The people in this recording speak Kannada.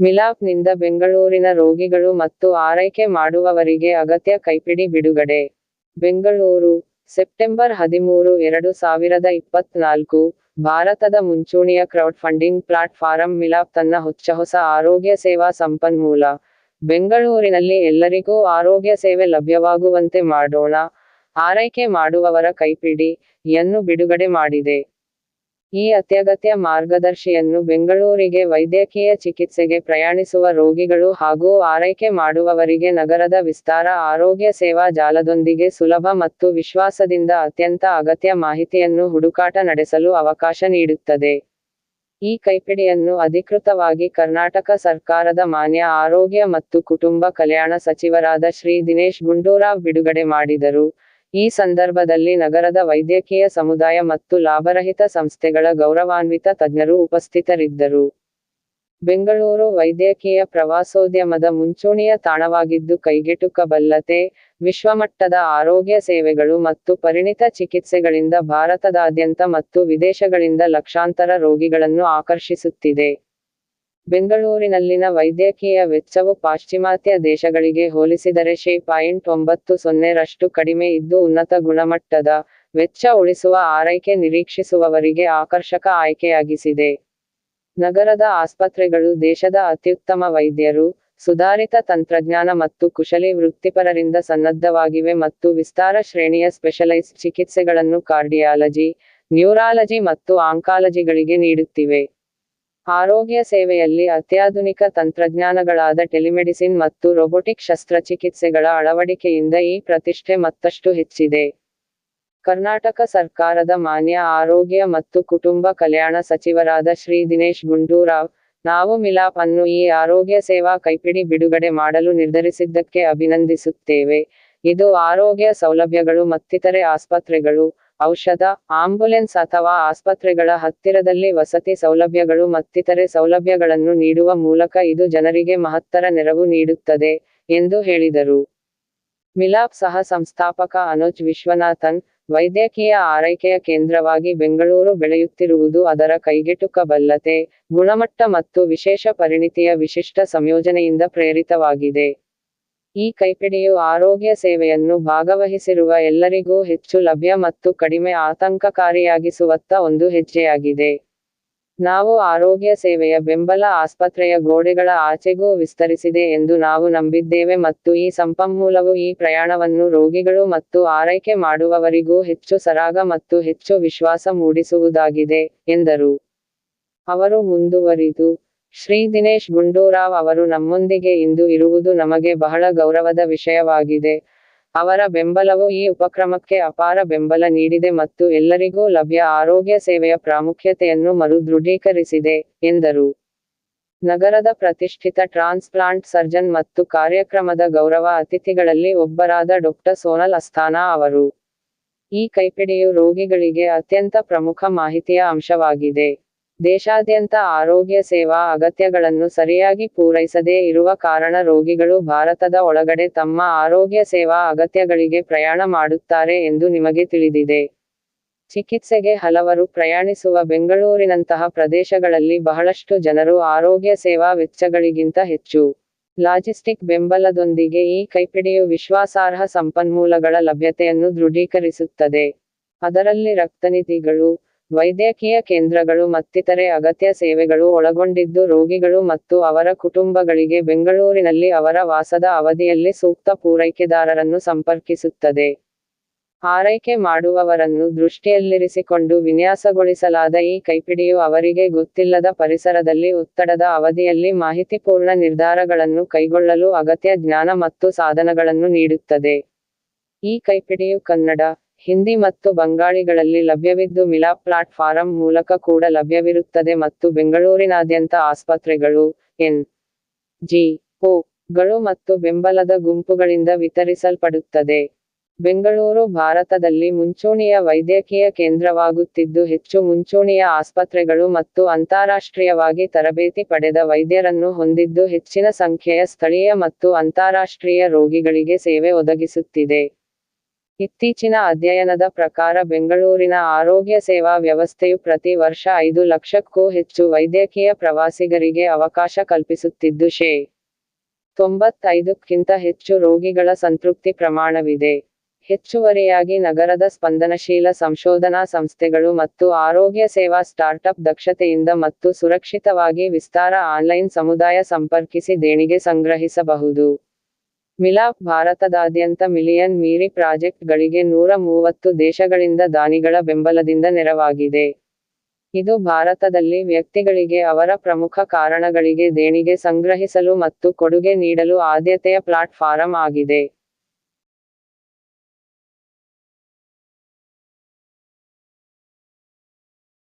ಮಿಲಾಪ್ನಿಂದ ಬೆಂಗಳೂರಿನ ರೋಗಿಗಳು ಮತ್ತು ಆರೈಕೆ ಮಾಡುವವರಿಗೆ ಅಗತ್ಯ ಕೈಪಿಡಿ ಬಿಡುಗಡೆ. ಬೆಂಗಳೂರು, ಸೆಪ್ಟೆಂಬರ್ ಹದಿಮೂರು, ಎರಡು ಸಾವಿರದ ಇಪ್ಪತ್ನಾಲ್ಕು, ಭಾರತದ ಮುಂಚೂಣಿಯ ಕ್ರೌಡ್ಫಂಡಿಂಗ್ ಪ್ಲಾಟ್ಫಾರಂ ಮಿಲಾಪ್ ತನ್ನ ಹೊಚ್ಚ ಹೊಸ ಆರೋಗ್ಯ ಸೇವಾ ಸಂಪನ್ಮೂಲ. ಬೆಂಗಳೂರಿನಲ್ಲಿ ಎಲ್ಲರಿಗೂ ಆರೋಗ್ಯ ಸೇವೆ ಲಭ್ಯವಾಗುವಂತೆ ಮಾಡೋಣ. ಆರೈಕೆ ಮಾಡುವವರ ಕೈಪಿಡಿ ಯನ್ನು ಬಿಡುಗಡೆ ಮಾಡಿದೆ. ಈ ಅತ್ಯಗತ್ಯ ಮಾರ್ಗದರ್ಶಿಯನ್ನು ಬೆಂಗಳೂರಿಗೆ ವೈದ್ಯಕೀಯ ಚಿಕಿತ್ಸೆಗೆ ಪ್ರಯಾಣಿಸುವ ರೋಗಿಗಳು ಹಾಗೂ ಆರೈಕೆ ಮಾಡುವವರಿಗೆ ನಗರದ ವಿಸ್ತಾರ ಆರೋಗ್ಯ ಸೇವಾ ಜಾಲದೊಂದಿಗೆ ಸುಲಭ ಮತ್ತು ವಿಶ್ವಾಸದಿಂದ ಅತ್ಯಂತ ಅಗತ್ಯ ಮಾಹಿತಿಯನ್ನು ಹುಡುಕಾಟ ನಡೆಸಲು ಅವಕಾಶ ನೀಡುತ್ತದೆ. ಈ ಕೈಪಿಡಿಯನ್ನು ಅಧಿಕೃತವಾಗಿ ಕರ್ನಾಟಕ ಸರ್ಕಾರದ ಮಾನ್ಯ ಆರೋಗ್ಯ ಮತ್ತು ಕುಟುಂಬ ಕಲ್ಯಾಣ ಸಚಿವರಾದ ಶ್ರೀ ದಿನೇಶ್ ಗುಂಡೂರಾವ್ ಬಿಡುಗಡೆ ಮಾಡಿದರು. ಈ ಸಂದರ್ಭದಲ್ಲಿ ನಗರದ ವೈದ್ಯಕೀಯ ಸಮುದಾಯ ಮತ್ತು ಲಾಭರಹಿತ ಸಂಸ್ಥೆಗಳ ಗೌರವಾನ್ವಿತ ತಜ್ಞರು ಉಪಸ್ಥಿತರಿದ್ದರು. ಬೆಂಗಳೂರು ವೈದ್ಯಕೀಯ ಪ್ರವಾಸೋದ್ಯಮದ ಮುಂಚೂಣಿಯ ತಾಣವಾಗಿದ್ದು ಕೈಗೆಟುಕಬಲ್ಲತೆ, ವಿಶ್ವಮಟ್ಟದ ಆರೋಗ್ಯ ಸೇವೆಗಳು ಮತ್ತು ಪರಿಣಿತ ಚಿಕಿತ್ಸೆಗಳಿಂದ ಭಾರತದಾದ್ಯಂತ ಮತ್ತು ವಿದೇಶಗಳಿಂದ ಲಕ್ಷಾಂತರ ರೋಗಿಗಳನ್ನು ಆಕರ್ಷಿಸುತ್ತಿದೆ. ಬೆಂಗಳೂರಿನಲ್ಲಿನ ವೈದ್ಯಕೀಯ ವೆಚ್ಚವು ಪಾಶ್ಚಿಮಾತ್ಯ ದೇಶಗಳಿಗೆ ಹೋಲಿಸಿದರೆ ಶೇ ಪಾಯಿಂಟ್ ಒಂಬತ್ತು ಸೊನ್ನೆರಷ್ಟು ಕಡಿಮೆ ಇದ್ದು ಉನ್ನತ ಗುಣಮಟ್ಟದ ವೆಚ್ಚ ಉಳಿಸುವ ಆರೈಕೆ ನಿರೀಕ್ಷಿಸುವವರಿಗೆ ಆಕರ್ಷಕ ಆಯ್ಕೆಯಾಗಿಸಿದೆ. ನಗರದ ಆಸ್ಪತ್ರೆಗಳು ದೇಶದ ಅತ್ಯುತ್ತಮ ವೈದ್ಯರು, ಸುಧಾರಿತ ತಂತ್ರಜ್ಞಾನ ಮತ್ತು ಕುಶಲಿ ವೃತ್ತಿಪರರಿಂದ ಸನ್ನದ್ಧವಾಗಿವೆ ಮತ್ತು ವಿಸ್ತಾರ ಶ್ರೇಣಿಯ ಸ್ಪೆಷಲೈಸ್ಡ್ ಚಿಕಿತ್ಸೆಗಳನ್ನು ಕಾರ್ಡಿಯಾಲಜಿ, ನ್ಯೂರಾಲಜಿ ಮತ್ತು ಆಂಕಾಲಜಿಗಳಿಗೆ ನೀಡುತ್ತಿವೆ. ಆರೋಗ್ಯ ಸೇವೆಯಲ್ಲಿ ಅತ್ಯಾಧುನಿಕ ತಂತ್ರಜ್ಞಾನಗಳಾದ ಟೆಲಿಮೆಡಿಸಿನ್ ಮತ್ತು ರೊಬೊಟಿಕ್ ಶಸ್ತ್ರಚಿಕಿತ್ಸೆಗಳ ಅಳವಡಿಕೆಯಿಂದ ಈ ಪ್ರತಿಷ್ಠೆ ಮತ್ತಷ್ಟು ಹೆಚ್ಚಿದೆ. ಕರ್ನಾಟಕ ಸರ್ಕಾರದ ಮಾನ್ಯ ಆರೋಗ್ಯ ಮತ್ತು ಕುಟುಂಬ ಕಲ್ಯಾಣ ಸಚಿವರಾದ ಶ್ರೀ ದಿನೇಶ್ ಗುಂಡೂರಾವ್, ನಾವು ಮಿಲಾಪ್ ಅನ್ನು ಈ ಆರೋಗ್ಯ ಸೇವಾ ಕೈಪಿಡಿ ಬಿಡುಗಡೆ ಮಾಡಲು ನಿರ್ಧರಿಸಿದ್ದಕ್ಕೆ ಅಭಿನಂದಿಸುತ್ತೇವೆ. ಇದು ಆರೋಗ್ಯ ಸೌಲಭ್ಯಗಳು ಮತ್ತಿತರೆ ಆಸ್ಪತ್ರೆಗಳು ಔಷಧ, ಆಂಬುಲೆನ್ಸ್ ಅಥವಾ ಆಸ್ಪತ್ರೆಗಳ ಹತ್ತಿರದಲ್ಲಿ ವಸತಿ ಸೌಲಭ್ಯಗಳು ಮತ್ತಿತರೆ ಸೌಲಭ್ಯಗಳನ್ನು ನೀಡುವ ಮೂಲಕ ಇದು ಜನರಿಗೆ ಮಹತ್ತರ ನೆರವು ನೀಡುತ್ತದೆ, ಎಂದು ಹೇಳಿದರು. ಮಿಲಾಪ್ ಸಹ ಸಂಸ್ಥಾಪಕ ಅನುಜ್ ವಿಶ್ವನಾಥನ್, ವೈದ್ಯಕೀಯ ಆರೈಕೆಯ ಕೇಂದ್ರವಾಗಿ ಬೆಂಗಳೂರು ಬೆಳೆಯುತ್ತಿರುವುದು ಅದರ ಕೈಗೆಟುಕಬಲ್ಲತೆ, ಗುಣಮಟ್ಟ ಮತ್ತು ವಿಶೇಷ ಪರಿಣಿತಿಯ ವಿಶಿಷ್ಟ ಸಂಯೋಜನೆಯಿಂದ ಪ್ರೇರಿತವಾಗಿದೆ. ಈ ಕೈಪಿಡಿಯು ಆರೋಗ್ಯ ಸೇವೆಯನ್ನು ಭಾಗವಹಿಸಿರುವ ಎಲ್ಲರಿಗೂ ಹೆಚ್ಚು ಲಭ್ಯ ಮತ್ತು ಕಡಿಮೆ ಆತಂಕಕಾರಿಯಾಗಿಸುವತ್ತ ಒಂದು ಹೆಜ್ಜೆಯಾಗಿದೆ. ನಾವು ಆರೋಗ್ಯ ಸೇವೆಯ ಬೆಂಬಲ ಆಸ್ಪತ್ರೆಯ ಗೋಡೆಗಳ ಆಚೆಗೂ ವಿಸ್ತರಿಸಿದೆ ಎಂದು ನಾವು ನಂಬಿದ್ದೇವೆ ಮತ್ತು ಈ ಸಂಪನ್ಮೂಲವು ಈ ಪ್ರಯಾಣವನ್ನು ರೋಗಿಗಳು ಮತ್ತು ಆರೈಕೆ ಮಾಡುವವರಿಗೂ ಹೆಚ್ಚು ಸರಾಗ ಮತ್ತು ಹೆಚ್ಚು ವಿಶ್ವಾಸ ಮೂಡಿಸುವುದಾಗಿದೆ, ಎಂದರು. ಅವರು ಮುಂದುವರಿದು ಶ್ರೀ ದಿನೇಶ್ ಗುಂಡೂರಾವ್ ಅವರು ನಮ್ಮೊಂದಿಗೆ ಇಂದು ಇರುವುದು ನಮಗೆ ಬಹಳ ಗೌರವದ ವಿಷಯವಾಗಿದೆ. ಅವರ ಬೆಂಬಲವು ಈ ಉಪಕ್ರಮಕ್ಕೆ ಅಪಾರ ಬೆಂಬಲ ನೀಡಿದೆ ಮತ್ತು ಎಲ್ಲರಿಗೂ ಲಭ್ಯ ಆರೋಗ್ಯ ಸೇವೆಯ ಪ್ರಾಮುಖ್ಯತೆಯನ್ನು ಮರು ದೃಢೀಕರಿಸಿದೆ ಎಂದರು. ನಗರದ ಪ್ರತಿಷ್ಠಿತ ಟ್ರಾನ್ಸ್ಪ್ಲಾಂಟ್ ಸರ್ಜನ್ ಮತ್ತು ಕಾರ್ಯಕ್ರಮದ ಗೌರವ ಅತಿಥಿಗಳಲ್ಲಿ ಒಬ್ಬರಾದ ಡಾಕ್ಟರ್ ಸೋನಲ್ ಅಸ್ಥಾನಾ ಅವರು. ಈ ಕೈಪಿಡಿಯು ರೋಗಿಗಳಿಗೆ ಅತ್ಯಂತ ಪ್ರಮುಖ ಮಾಹಿತಿಯ ಅಂಶವಾಗಿದೆ. ದೇಶಾದ್ಯಂತ ಆರೋಗ್ಯ ಸೇವಾ ಅಗತ್ಯಗಳನ್ನು ಸರಿಯಾಗಿ ಪೂರೈಸದೇ ಇರುವ ಕಾರಣ ರೋಗಿಗಳು ಭಾರತದ ಒಳಗಡೆ ತಮ್ಮ ಆರೋಗ್ಯ ಸೇವಾ ಅಗತ್ಯಗಳಿಗೆ ಪ್ರಯಾಣ ಮಾಡುತ್ತಾರೆ ಎಂದು ನಿಮಗೆ ತಿಳಿದಿದೆ. ಚಿಕಿತ್ಸೆಗೆ ಹಲವರು ಪ್ರಯಾಣಿಸುವ ಬೆಂಗಳೂರಿನಂತಹ ಪ್ರದೇಶಗಳಲ್ಲಿ ಬಹಳಷ್ಟು ಜನರು ಆರೋಗ್ಯ ಸೇವಾ ವೆಚ್ಚಗಳಿಗಿಂತ ಹೆಚ್ಚು. ಲಾಜಿಸ್ಟಿಕ್ ಬೆಂಬಲದೊಂದಿಗೆ ಈ ಕೈಪಿಡಿಯು ವಿಶ್ವಾಸಾರ್ಹ ಸಂಪನ್ಮೂಲಗಳ ಲಭ್ಯತೆಯನ್ನು ದೃಢೀಕರಿಸುತ್ತದೆ. ಅದರಲ್ಲಿ ರಕ್ತನಿಧಿಗಳು ವೈದ್ಯಕೀಯ ಕೇಂದ್ರಗಳು ಮತ್ತಿತರೆ ಅಗತ್ಯ ಸೇವೆಗಳು ಒಳಗೊಂಡಿದ್ದು ರೋಗಿಗಳು ಮತ್ತು ಅವರ ಕುಟುಂಬಗಳಿಗೆ ಬೆಂಗಳೂರಿನಲ್ಲಿ ಅವರ ವಾಸದ ಅವಧಿಯಲ್ಲಿ ಸೂಕ್ತ ಪೂರೈಕೆದಾರರನ್ನು ಸಂಪರ್ಕಿಸುತ್ತದೆ. ಆರೈಕೆ ಮಾಡುವವರನ್ನು ದೃಷ್ಟಿಯಲ್ಲಿರಿಸಿಕೊಂಡು ವಿನ್ಯಾಸಗೊಳಿಸಲಾದ ಈ ಕೈಪಿಡಿಯು ಅವರಿಗೆ ಗೊತ್ತಿಲ್ಲದ ಪರಿಸರದಲ್ಲಿ ಒತ್ತಡದ ಅವಧಿಯಲ್ಲಿ ಮಾಹಿತಿಪೂರ್ಣ ನಿರ್ಧಾರಗಳನ್ನು ಕೈಗೊಳ್ಳಲು ಅಗತ್ಯ ಜ್ಞಾನ ಮತ್ತು ಸಾಧನಗಳನ್ನು ನೀಡುತ್ತದೆ. ಈ ಕೈಪಿಡಿಯು ಕನ್ನಡ ಹಿಂದಿ ಮತ್ತು ಬಂಗಾಳಿಗಳಲ್ಲಿ ಲಭ್ಯವಿದ್ದು ಮಿಲಾ ಪ್ಲಾಟ್ಫಾರಂ ಮೂಲಕ ಕೂಡ ಲಭ್ಯವಿರುತ್ತದೆ ಮತ್ತು ಬೆಂಗಳೂರಿನಾದ್ಯಂತ ಆಸ್ಪತ್ರೆಗಳು, ಎನ್. ಜಿ. ಗಳು ಮತ್ತು ಬೆಂಬಲದ ಗುಂಪುಗಳಿಂದ ವಿತರಿಸಲ್ಪಡುತ್ತದೆ. ಬೆಂಗಳೂರು ಭಾರತದಲ್ಲಿ ಮುಂಚೂಣಿಯ ವೈದ್ಯಕೀಯ ಕೇಂದ್ರವಾಗುತ್ತಿದ್ದು ಹೆಚ್ಚು ಮುಂಚೂಣಿಯ ಆಸ್ಪತ್ರೆಗಳು ಮತ್ತು ಅಂತಾರಾಷ್ಟ್ರೀಯವಾಗಿ ತರಬೇತಿ ಪಡೆದ ವೈದ್ಯರನ್ನು ಹೊಂದಿದ್ದು ಹೆಚ್ಚಿನ ಸಂಖ್ಯೆಯ ಸ್ಥಳೀಯ ಮತ್ತು ಅಂತಾರಾಷ್ಟ್ರೀಯ ರೋಗಿಗಳಿಗೆ ಸೇವೆ ಒದಗಿಸುತ್ತಿದೆ. ಇತ್ತೀಚಿನ ಅಧ್ಯಯನದ ಪ್ರಕಾರ ಬೆಂಗಳೂರಿನ ಆರೋಗ್ಯ ಸೇವಾ ವ್ಯವಸ್ಥೆಯು ಪ್ರತಿ ವರ್ಷ ಐದು ಲಕ್ಷಕ್ಕೂ ಹೆಚ್ಚು ವೈದ್ಯಕೀಯ ಪ್ರವಾಸಿಗರಿಗೆ ಅವಕಾಶ ಕಲ್ಪಿಸುತ್ತಿದ್ದು, ಶೇ. ತೊಂಬತ್ತೈದಕ್ಕಿಂತ ಹೆಚ್ಚು ರೋಗಿಗಳ ಸಂತೃಪ್ತಿ ಪ್ರಮಾಣವಿದೆ. ಹೆಚ್ಚುವರಿಯಾಗಿ ನಗರದ ಸ್ಪಂದನಶೀಲ ಸಂಶೋಧನಾ ಸಂಸ್ಥೆಗಳು ಮತ್ತು ಆರೋಗ್ಯ ಸೇವಾ ಸ್ಟಾರ್ಟ್ಅಪ್ ದಕ್ಷತೆಯಿಂದ ಮತ್ತು ಸುರಕ್ಷಿತವಾಗಿ ವಿಸ್ತಾರ ಆನ್ಲೈನ್ ಸಮುದಾಯ ಸಂಪರ್ಕಿಸಿ ದೇಣಿಗೆ ಸಂಗ್ರಹಿಸಬಹುದು. ಮಿಲಾಪ್ ಭಾರತದಾದ್ಯಂತ ಮಿಲಿಯನ್ ಮೀರಿ ಪ್ರಾಜೆಕ್ಟ್ಗಳಿಗೆ ನೂರ ಮೂವತ್ತು ದೇಶಗಳಿಂದ ದಾನಿಗಳ ಬೆಂಬಲದಿಂದ ನೆರವಾಗಿದೆ. ಇದು ಭಾರತದಲ್ಲಿ ವ್ಯಕ್ತಿಗಳಿಗೆ ಅವರ ಪ್ರಮುಖ ಕಾರಣಗಳಿಗೆ ದೇಣಿಗೆ ಸಂಗ್ರಹಿಸಲು ಮತ್ತು ಕೊಡುಗೆ ನೀಡಲು ಆದ್ಯತೆಯ ಪ್ಲಾಟ್ಫಾರಂ ಆಗಿದೆ.